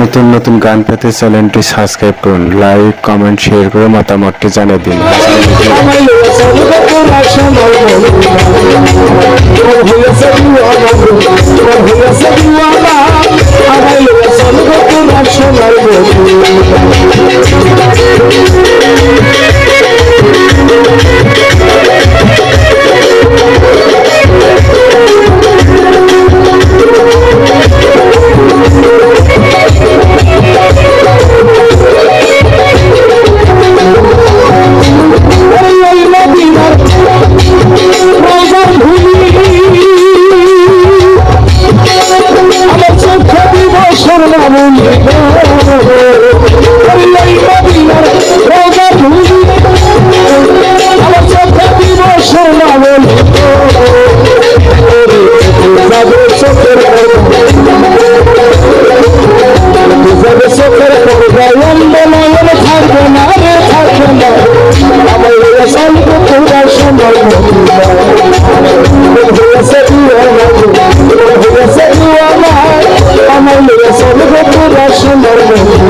নতুন নতুন গান পেতে চ্যানেলটি সাবস্ক্রাইব করুন লাইক কমেন্ট শেয়ার করে মতামতটি জানিয়ে দিন। Oh, Sarılalım love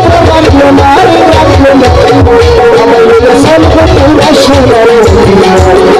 রাখল না রাখল না আমার সব কথা শোনা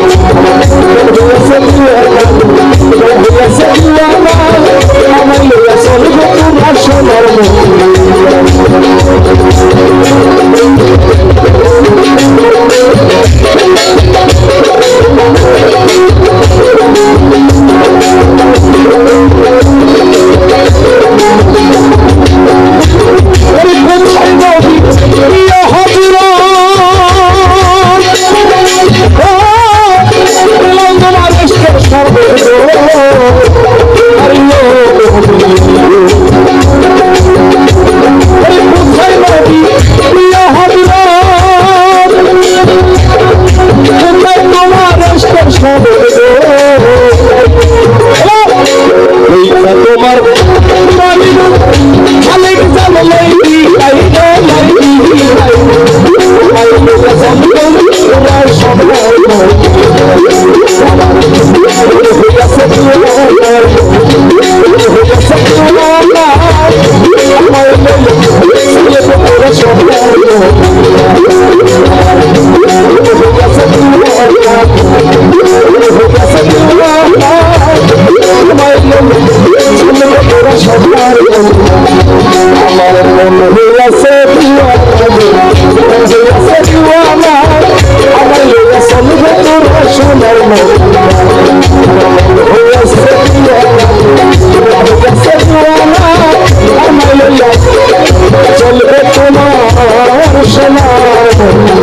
Let's মুসলমান